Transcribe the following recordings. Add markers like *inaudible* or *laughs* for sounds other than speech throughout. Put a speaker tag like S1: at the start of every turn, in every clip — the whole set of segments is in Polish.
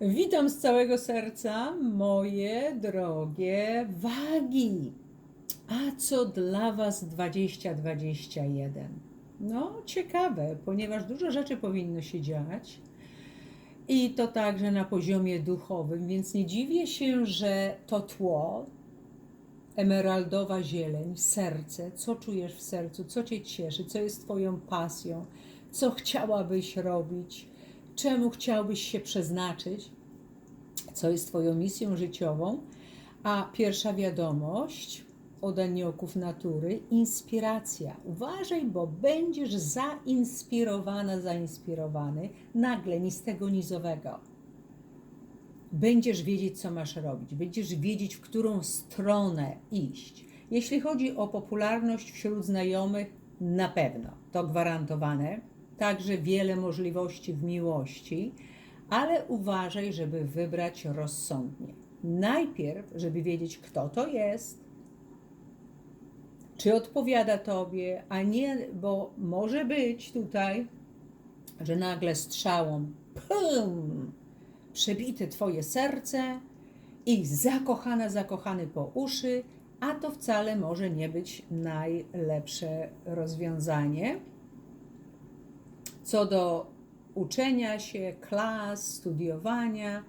S1: Witam z całego serca, moje drogie wagi. A co dla Was 2021? No, ciekawe, ponieważ dużo rzeczy powinno się dziać i to także na poziomie duchowym, więc nie dziwię się, że to tło, emeraldowa zieleń, serce, co czujesz w sercu, co Cię cieszy, co jest Twoją pasją, co chciałabyś robić, czemu chciałbyś się przeznaczyć, co jest Twoją misją życiową. A pierwsza wiadomość od aniołków natury inspiracja. Uważaj, bo będziesz zainspirowana, zainspirowany nagle, ni z tego, ni z owego. Będziesz wiedzieć, co masz robić, będziesz wiedzieć, w którą stronę iść. Jeśli chodzi o popularność wśród znajomych, na pewno to gwarantowane. Także wiele możliwości w miłości, ale uważaj, żeby wybrać rozsądnie. Najpierw, żeby wiedzieć, kto to jest, czy odpowiada tobie, a nie, bo może być tutaj, że nagle strzałą pum, przebite twoje serce i zakochana, zakochany po uszy, a to wcale może nie być najlepsze rozwiązanie. Co do uczenia się, klas, studiowania,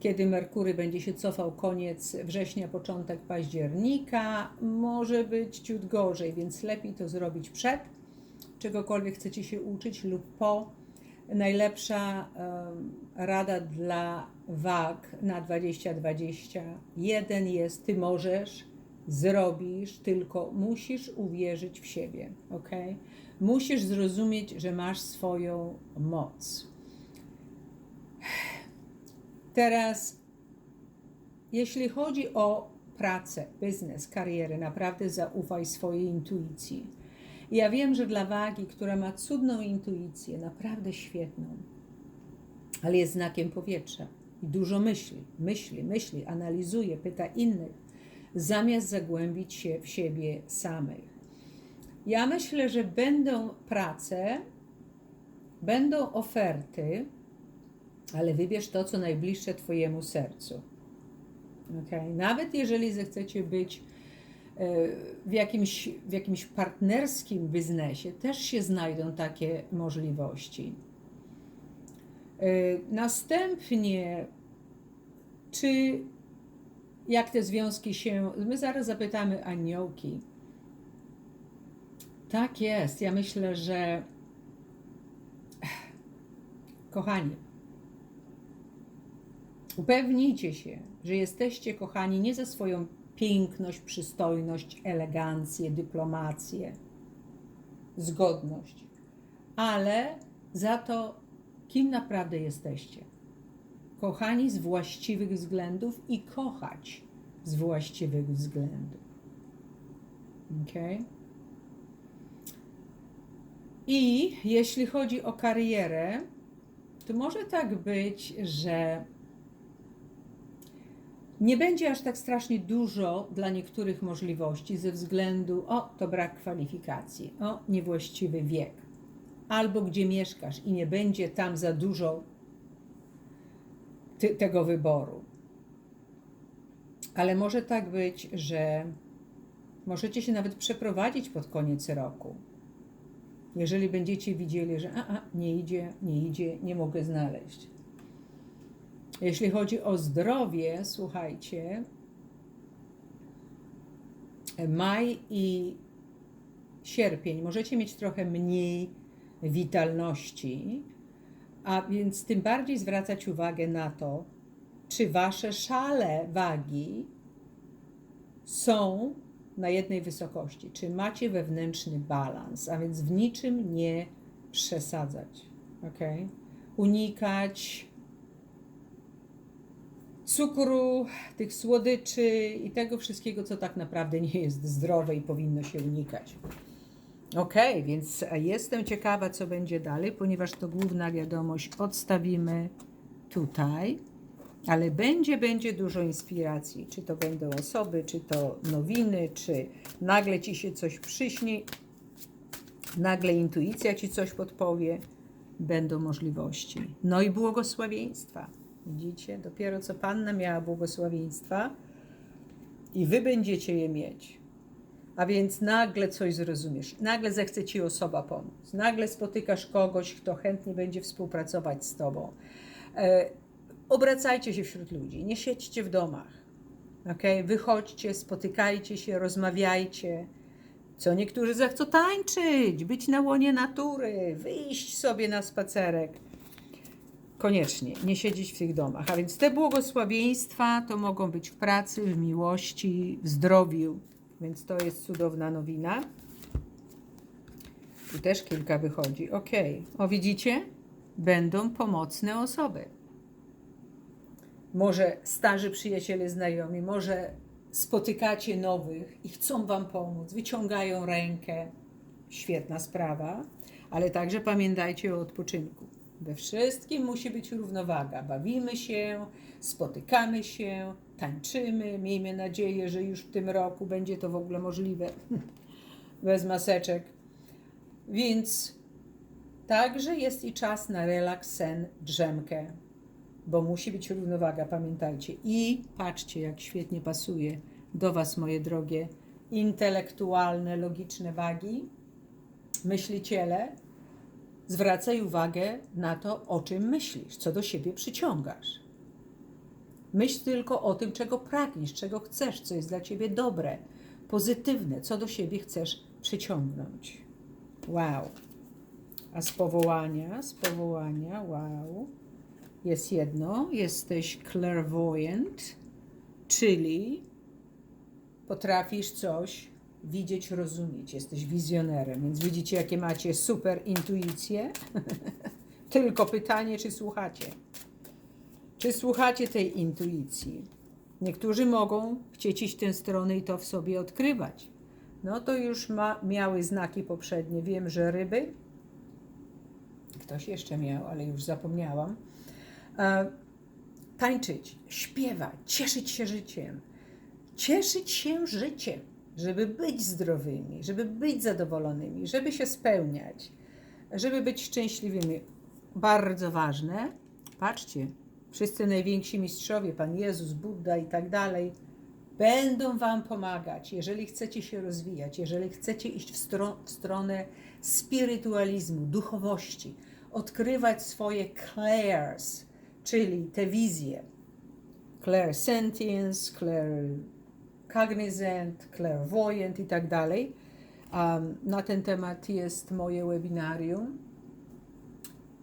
S1: kiedy Merkury będzie się cofał koniec września, początek października, może być ciut gorzej, więc lepiej to zrobić przed, czegokolwiek chcecie się uczyć lub po. Najlepsza rada dla wag na 2021 jest: Ty możesz, zrobisz, tylko musisz uwierzyć w siebie, ok? Musisz zrozumieć, że masz swoją moc. Teraz, jeśli chodzi o pracę, biznes, karierę, naprawdę zaufaj swojej intuicji. Ja wiem, że dla wagi, która ma cudną intuicję, naprawdę świetną, ale jest znakiem powietrza i dużo myśli, myśli, myśli, analizuje, pyta innych, zamiast zagłębić się w siebie samych. Ja myślę, że będą prace, będą oferty, ale wybierz to, co najbliższe Twojemu sercu. Okay? Nawet jeżeli zechcecie być e, w jakimś, w jakimś partnerskim biznesie, też się znajdą takie możliwości. E, następnie, czy jak te związki się. My zaraz zapytamy aniołki. Tak jest. Ja myślę, że. Kochani, Upewnijcie się, że jesteście kochani nie za swoją piękność, przystojność, elegancję, dyplomację, zgodność, ale za to, kim naprawdę jesteście. Kochani z właściwych względów i kochać z właściwych względów. Ok? I jeśli chodzi o karierę, to może tak być, że nie będzie aż tak strasznie dużo dla niektórych możliwości ze względu o to brak kwalifikacji, o niewłaściwy wiek, albo gdzie mieszkasz i nie będzie tam za dużo ty, tego wyboru. Ale może tak być, że możecie się nawet przeprowadzić pod koniec roku. Jeżeli będziecie widzieli, że a, a, nie idzie, nie idzie, nie mogę znaleźć. Jeśli chodzi o zdrowie, słuchajcie, maj i sierpień możecie mieć trochę mniej witalności, a więc tym bardziej zwracać uwagę na to, czy wasze szale wagi są na jednej wysokości, czy macie wewnętrzny balans, a więc w niczym nie przesadzać. ok? Unikać cukru, tych słodyczy i tego wszystkiego, co tak naprawdę nie jest zdrowe i powinno się unikać. Ok, więc jestem ciekawa, co będzie dalej, ponieważ to główna wiadomość odstawimy tutaj, ale będzie, będzie dużo inspiracji. Czy to będą osoby, czy to nowiny, czy nagle ci się coś przyśni, nagle intuicja ci coś podpowie, będą możliwości. No i błogosławieństwa. Widzicie? Dopiero co Panna miała błogosławieństwa i wy będziecie je mieć. A więc nagle coś zrozumiesz, nagle zechce ci osoba pomóc, nagle spotykasz kogoś, kto chętnie będzie współpracować z tobą. Obracajcie się wśród ludzi, nie siedźcie w domach. Okay? Wychodźcie, spotykajcie się, rozmawiajcie. Co niektórzy zechcą tańczyć, być na łonie natury, wyjść sobie na spacerek. Koniecznie, nie siedzieć w tych domach. A więc te błogosławieństwa to mogą być w pracy, w miłości, w zdrowiu. Więc to jest cudowna nowina. Tu też kilka wychodzi. Ok. O, widzicie? Będą pomocne osoby. Może starzy przyjaciele, znajomi, może spotykacie nowych i chcą Wam pomóc, wyciągają rękę. Świetna sprawa, ale także pamiętajcie o odpoczynku. We wszystkim musi być równowaga. Bawimy się, spotykamy się, tańczymy. Miejmy nadzieję, że już w tym roku będzie to w ogóle możliwe *laughs* bez maseczek. Więc także jest i czas na relaks, sen, drzemkę, bo musi być równowaga, pamiętajcie. I patrzcie, jak świetnie pasuje do Was, moje drogie, intelektualne, logiczne wagi, myśliciele. Zwracaj uwagę na to, o czym myślisz, co do siebie przyciągasz. Myśl tylko o tym, czego pragniesz, czego chcesz, co jest dla ciebie dobre, pozytywne, co do siebie chcesz przyciągnąć. Wow. A z powołania, z powołania, wow. Jest jedno, jesteś clairvoyant, czyli potrafisz coś widzieć, rozumieć. Jesteś wizjonerem, więc widzicie, jakie macie super intuicje. *laughs* Tylko pytanie, czy słuchacie. Czy słuchacie tej intuicji? Niektórzy mogą chcieć iść tę stronę i to w sobie odkrywać. No to już ma, miały znaki poprzednie. Wiem, że ryby, ktoś jeszcze miał, ale już zapomniałam, tańczyć, śpiewać, cieszyć się życiem. Cieszyć się życiem, żeby być zdrowymi, żeby być zadowolonymi, żeby się spełniać, żeby być szczęśliwymi. Bardzo ważne. Patrzcie, wszyscy najwięksi mistrzowie, Pan Jezus, Buddha i tak dalej, będą Wam pomagać, jeżeli chcecie się rozwijać, jeżeli chcecie iść w, stro w stronę spirytualizmu, duchowości, odkrywać swoje clairs, czyli te wizje. Clairsentience, clair cognizant, clairvoyant i tak dalej. Um, na ten temat jest moje webinarium.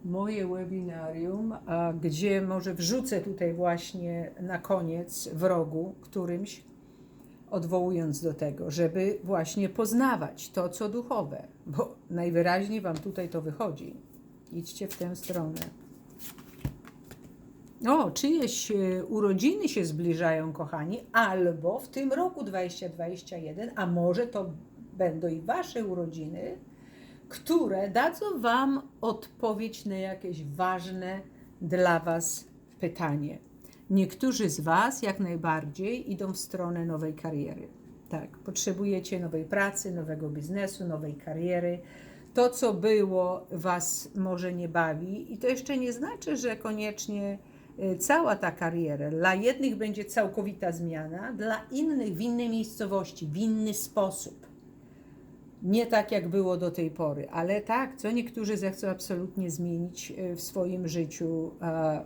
S1: Moje webinarium, gdzie może wrzucę tutaj właśnie na koniec w rogu którymś, odwołując do tego, żeby właśnie poznawać to, co duchowe, bo najwyraźniej Wam tutaj to wychodzi. Idźcie w tę stronę. O, czyjeś e, urodziny się zbliżają, kochani, albo w tym roku 2021, a może to będą i Wasze urodziny, które dadzą Wam odpowiedź na jakieś ważne dla Was pytanie. Niektórzy z Was jak najbardziej idą w stronę nowej kariery. Tak, potrzebujecie nowej pracy, nowego biznesu, nowej kariery. To, co było, Was może nie bawi, i to jeszcze nie znaczy, że koniecznie cała ta kariera. Dla jednych będzie całkowita zmiana, dla innych w innej miejscowości, w inny sposób. Nie tak, jak było do tej pory, ale tak, co niektórzy zechcą absolutnie zmienić y, w swoim życiu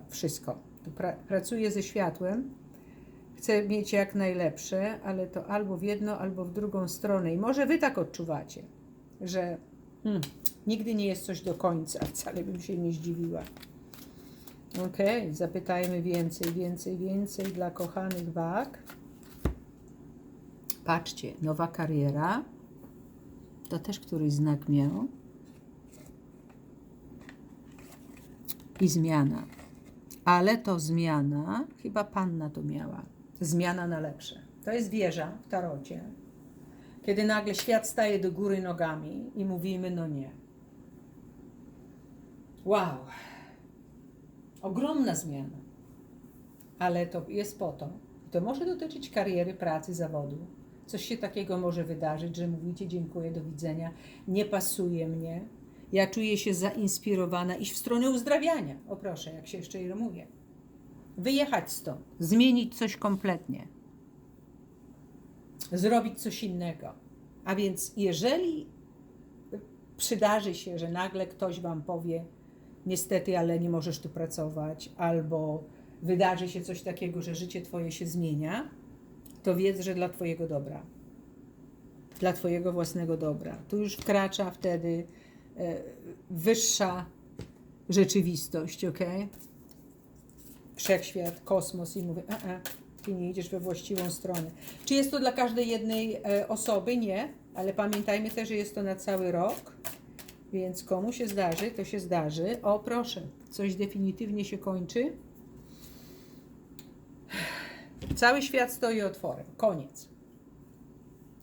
S1: wszystko. Pra pracuję ze światłem, chcę mieć jak najlepsze, ale to albo w jedno, albo w drugą stronę. I może wy tak odczuwacie, że hmm, nigdy nie jest coś do końca, wcale bym się nie zdziwiła. Ok, zapytajmy więcej, więcej, więcej dla kochanych wag. Patrzcie, nowa kariera. To też któryś znak miał. I zmiana. Ale to zmiana, chyba panna to miała. Zmiana na lepsze. To jest wieża w tarocie. Kiedy nagle świat staje do góry nogami i mówimy, no nie. Wow Ogromna zmiana. Ale to jest po to. To może dotyczyć kariery, pracy, zawodu. Coś się takiego może wydarzyć, że mówicie dziękuję, do widzenia, nie pasuje mnie. Ja czuję się zainspirowana iść w stronę uzdrawiania. O proszę, jak się jeszcze ile mówię. wyjechać stąd, zmienić coś kompletnie, zrobić coś innego. A więc, jeżeli przydarzy się, że nagle ktoś Wam powie, niestety, ale nie możesz tu pracować, albo wydarzy się coś takiego, że życie Twoje się zmienia, to wiedz, że dla Twojego dobra. Dla Twojego własnego dobra. Tu już wkracza wtedy e, wyższa rzeczywistość, ok? Wszechświat, kosmos i mówię, a, a, ty nie idziesz we właściwą stronę. Czy jest to dla każdej jednej e, osoby? Nie, ale pamiętajmy też, że jest to na cały rok, więc komu się zdarzy, to się zdarzy. O, proszę, coś definitywnie się kończy. Cały świat stoi otworem. Koniec.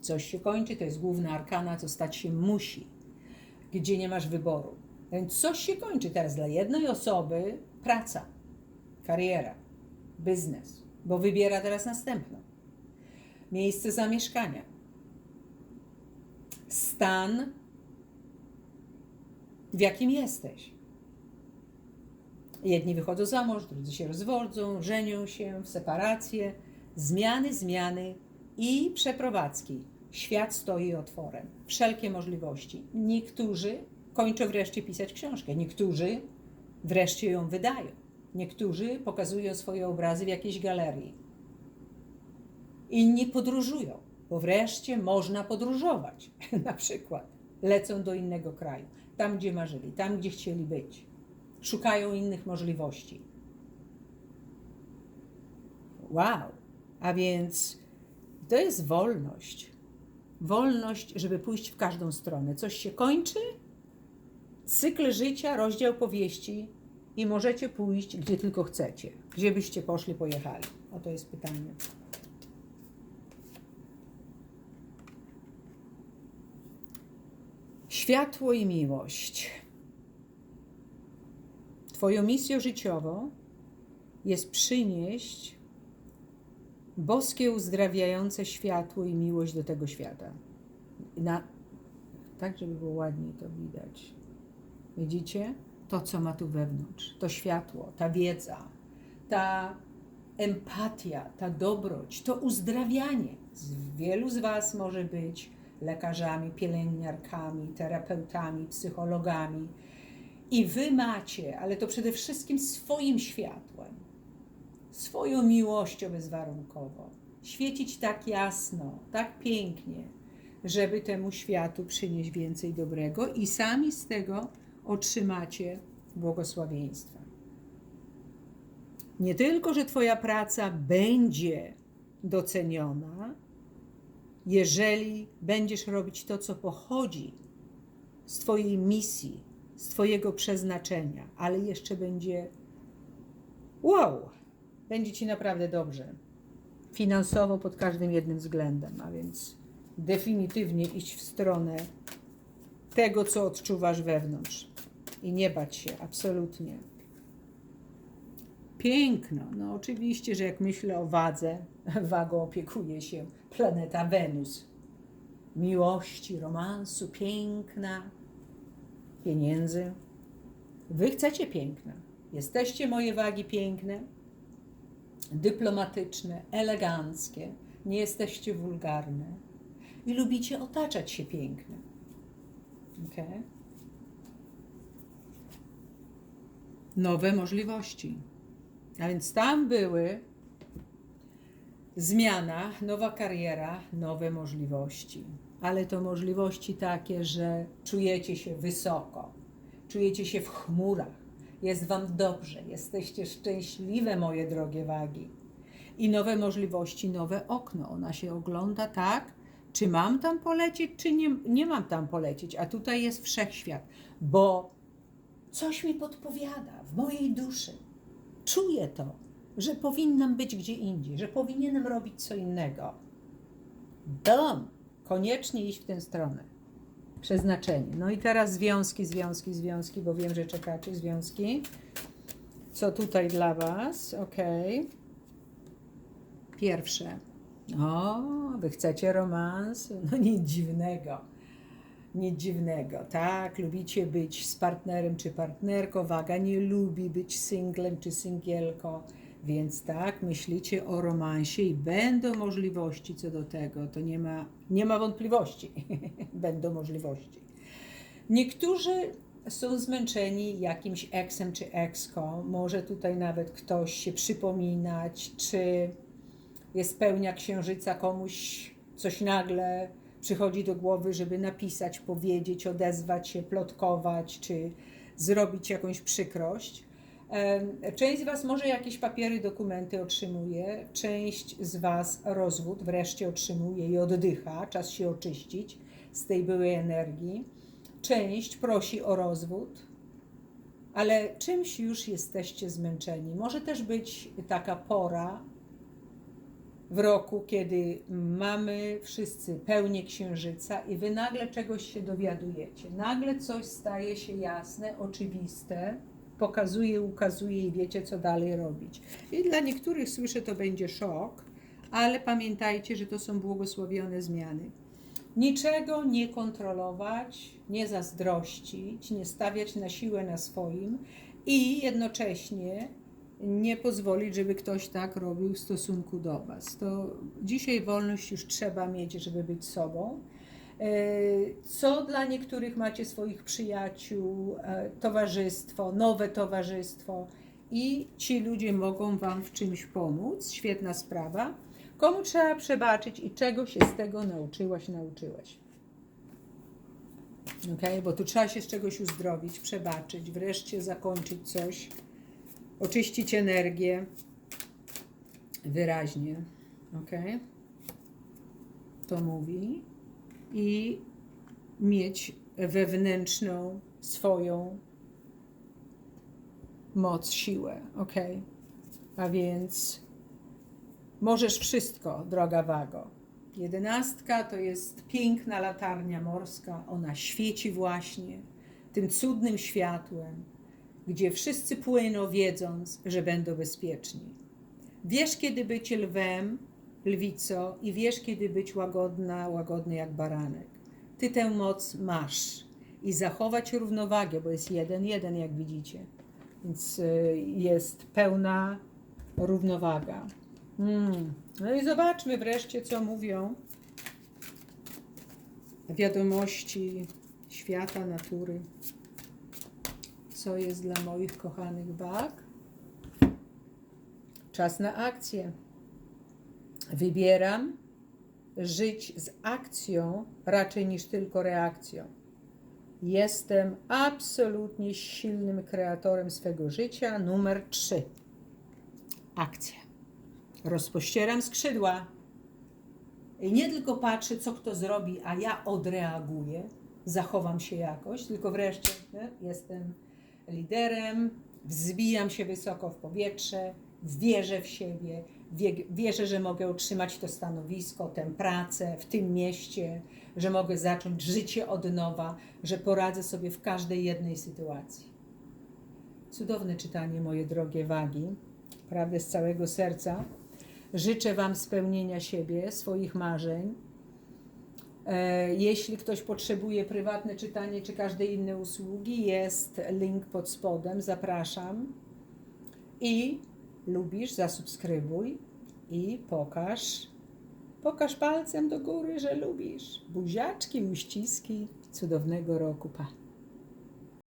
S1: Coś się kończy, to jest główna arkana, co stać się musi, gdzie nie masz wyboru. Więc coś się kończy teraz dla jednej osoby praca, kariera, biznes, bo wybiera teraz następną. Miejsce zamieszkania, stan, w jakim jesteś. Jedni wychodzą za mąż, drudzy się rozwodzą, żenią się w separację, zmiany, zmiany i przeprowadzki. Świat stoi otworem. Wszelkie możliwości. Niektórzy kończą wreszcie pisać książkę, niektórzy wreszcie ją wydają, niektórzy pokazują swoje obrazy w jakiejś galerii. Inni podróżują, bo wreszcie można podróżować. *laughs* Na przykład lecą do innego kraju, tam gdzie marzyli, tam gdzie chcieli być. Szukają innych możliwości. Wow! A więc to jest wolność. Wolność, żeby pójść w każdą stronę. Coś się kończy, cykl życia, rozdział powieści i możecie pójść gdzie tylko chcecie. Gdzie byście poszli, pojechali? Oto jest pytanie. Światło i miłość. Twoją misją życiową jest przynieść boskie uzdrawiające światło i miłość do tego świata. Na, tak, żeby było ładniej to widać. Widzicie? To, co ma tu wewnątrz, to światło, ta wiedza, ta empatia, ta dobroć, to uzdrawianie. Wielu z Was może być lekarzami, pielęgniarkami, terapeutami, psychologami. I Wy macie, ale to przede wszystkim swoim światłem, swoją miłością bezwarunkowo. Świecić tak jasno, tak pięknie, żeby temu światu przynieść więcej dobrego i sami z tego otrzymacie błogosławieństwa. Nie tylko, że Twoja praca będzie doceniona, jeżeli będziesz robić to, co pochodzi z Twojej misji, z Twojego przeznaczenia, ale jeszcze będzie wow, będzie Ci naprawdę dobrze. Finansowo pod każdym jednym względem, a więc definitywnie iść w stronę tego, co odczuwasz wewnątrz i nie bać się, absolutnie. Piękno. No oczywiście, że jak myślę o wadze, *laughs* wagą opiekuje się planeta Wenus. Miłości, romansu, piękna, pieniędzy. Wy chcecie piękna. Jesteście moje wagi piękne, dyplomatyczne, eleganckie. Nie jesteście wulgarne. I lubicie otaczać się pięknem. Okay? Nowe możliwości. A więc tam były zmiana, nowa kariera, nowe możliwości. Ale to możliwości takie, że czujecie się wysoko, czujecie się w chmurach, jest Wam dobrze, jesteście szczęśliwe, moje drogie wagi. I nowe możliwości, nowe okno. Ona się ogląda tak, czy mam tam polecieć, czy nie, nie mam tam polecieć. A tutaj jest wszechświat, bo coś mi podpowiada w mojej duszy. Czuję to, że powinnam być gdzie indziej, że powinienem robić co innego. Dom! Koniecznie iść w tę stronę. Przeznaczenie. No i teraz związki, związki, związki, bo wiem, że czekacie związki. Co tutaj dla Was? Ok. Pierwsze. O, Wy chcecie romansu? No nic dziwnego. Nic dziwnego, tak? Lubicie być z partnerem czy partnerką. Waga nie lubi być singlem czy singielką Więc tak, myślicie o romansie i będą możliwości co do tego. To nie ma, nie ma wątpliwości. *laughs* będą możliwości. Niektórzy są zmęczeni jakimś eksem czy ekską. Może tutaj nawet ktoś się przypominać, czy jest pełnia księżyca, komuś coś nagle przychodzi do głowy, żeby napisać, powiedzieć, odezwać się, plotkować, czy zrobić jakąś przykrość. Część z Was może jakieś papiery, dokumenty otrzymuje, część z Was rozwód wreszcie otrzymuje i oddycha, czas się oczyścić z tej byłej energii. Część prosi o rozwód, ale czymś już jesteście zmęczeni. Może też być taka pora w roku, kiedy mamy wszyscy pełnię księżyca i wy nagle czegoś się dowiadujecie. Nagle coś staje się jasne, oczywiste, pokazuje, ukazuje i wiecie, co dalej robić. I dla niektórych słyszę, to będzie szok, ale pamiętajcie, że to są błogosławione zmiany. Niczego nie kontrolować, nie zazdrościć, nie stawiać na siłę na swoim i jednocześnie nie pozwolić, żeby ktoś tak robił w stosunku do Was. To dzisiaj wolność już trzeba mieć, żeby być sobą. E, Co dla niektórych macie swoich przyjaciół, e, towarzystwo, nowe towarzystwo i ci ludzie mogą Wam w czymś pomóc. Świetna sprawa. Komu trzeba przebaczyć i czego się z tego nauczyłaś, nauczyłeś? Ok, bo tu trzeba się z czegoś uzdrowić, przebaczyć, wreszcie zakończyć coś, oczyścić energię wyraźnie. Ok, to mówi i mieć wewnętrzną swoją moc, siłę. Ok, a więc możesz wszystko, droga Wago. Jedenastka to jest piękna latarnia morska. Ona świeci właśnie tym cudnym światłem, gdzie wszyscy płyną, wiedząc, że będą bezpieczni. Wiesz, kiedy być lwem, lwico, i wiesz, kiedy być łagodna, łagodny jak baranek. Ty tę moc masz i zachować równowagę, bo jest jeden, jeden, jak widzicie. Więc y, jest pełna równowaga. Mm. No i zobaczmy wreszcie, co mówią wiadomości świata, natury. Co jest dla moich kochanych wag? Czas na akcję. Wybieram żyć z akcją raczej niż tylko reakcją. Jestem absolutnie silnym kreatorem swego życia. Numer 3. Akcja. Rozpościeram skrzydła. I nie tylko patrzę, co kto zrobi, a ja odreaguję, zachowam się jakoś, tylko wreszcie nie, jestem liderem, wzbijam się wysoko w powietrze, wierzę w siebie, wie, wierzę, że mogę utrzymać to stanowisko, tę pracę w tym mieście, że mogę zacząć życie od nowa, że poradzę sobie w każdej jednej sytuacji. Cudowne czytanie, moje drogie wagi, prawdę z całego serca. Życzę Wam spełnienia siebie, swoich marzeń. E, Jeśli ktoś potrzebuje prywatne czytanie czy każde inne usługi, jest link pod spodem, zapraszam. I lubisz, zasubskrybuj i pokaż, pokaż palcem do góry, że lubisz. Buziaczki, uściski, cudownego roku, pa.